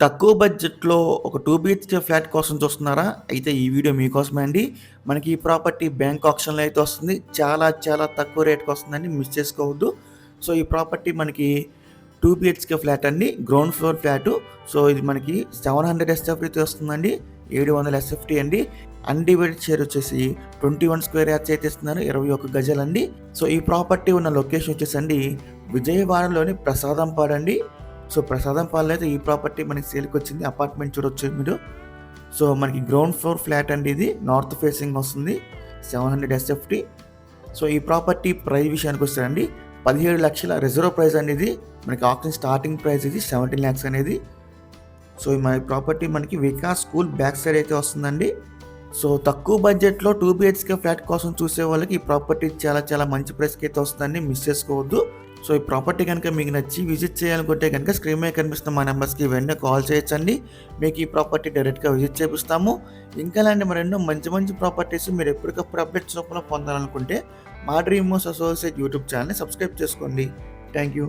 తక్కువ బడ్జెట్‌లో ఒక టూ బిహెచ్కే ఫ్లాట్ కోసం చూస్తున్నారా? అయితే ఈ వీడియో మీకోసమే అండి. మనకి ఈ ప్రాపర్టీ బ్యాంక్ ఆప్షన్లో అయితే వస్తుంది. చాలా చాలా తక్కువ రేట్‌కి వస్తుందండి. మిస్ చేసుకోవద్దు. సో, ఈ ప్రాపర్టీ మనకి టూ బిహెచ్కే ఫ్లాట్ అండి. Ground floor flat. సో, ఇది మనకి సెవెన్ హండ్రెడ్ ఎస్ఎఫ్టీ వస్తుందండి. 700 ఎస్ఎఫ్‌టీ అండి. అన్‌డివైడెడ్ షేర్ వచ్చేసి 21 స్క్వేర్ యార్డ్స్ అయితే ఇస్తున్నారు. ఇరవై 21 గజలండి సో, ఈ ప్రాపర్టీ ఉన్న లొకేషన్ వచ్చేసండి విజయవాడలోని ప్రసాదంపాడండి సో, ప్రసాదం అయితే ఈ ప్రాపర్టీ మనకి సేల్కి వచ్చింది అపార్ట్మెంట్ చూడొచ్చు మీరు. సో, మనకి గ్రౌండ్ ఫ్లోర్ ఫ్లాట్ అండి ఇది. నార్త్ ఫేసింగ్ వస్తుంది. 700 ఎస్ఎఫ్‌టీ. సో, ఈ ప్రాపర్టీ ప్రైస్ విషయానికొస్తే 17 లక్షల రిజర్వ్ ప్రైస్ అనేది మనకి ఆక్షన్ స్టార్టింగ్ ప్రైస్ ఇది సెవెంటీన్ ల్యాక్స్ అనేది. సో, మన ప్రాపర్టీ మనకి వికాస్ స్కూల్ బ్యాక్ సైడ్ అయితే వస్తుందండి. సో, తక్కువ బడ్జెట్‌లో టూ బిహెచ్కే ఫ్లాట్ కోసం చూసే వాళ్ళకి ఈ ప్రాపర్టీ చాలా చాలా మంచి ప్రైస్‌కి అయితే వస్తుందండి. మిస్ చేసుకోవద్దు. సో, ఈ ప్రాపర్టీ కనుక మీకు నచ్చి విజిట్ చేయాలనుకుంటే గనుక స్క్రీన్ మీద కనిపిస్తున్న మా నెంబర్స్కి వెంటనే కాల్ చేయొచ్చండి. మీకు ఈ ప్రాపర్టీ డైరెక్ట్‌గా విజిట్ చేపిస్తాము. ఇంకా లాంటి మరెన్నో మంచి మంచి ప్రాపర్టీస్ మీరు ఎప్పటికప్పుడు అప్డేట్స్ రూపంలో పొందాలనుకుంటే మా డ్రీమ్ మోస్ అసోసియేట్ యూట్యూబ్ ఛానల్‌ని సబ్స్క్రైబ్ చేసుకోండి. Thank you.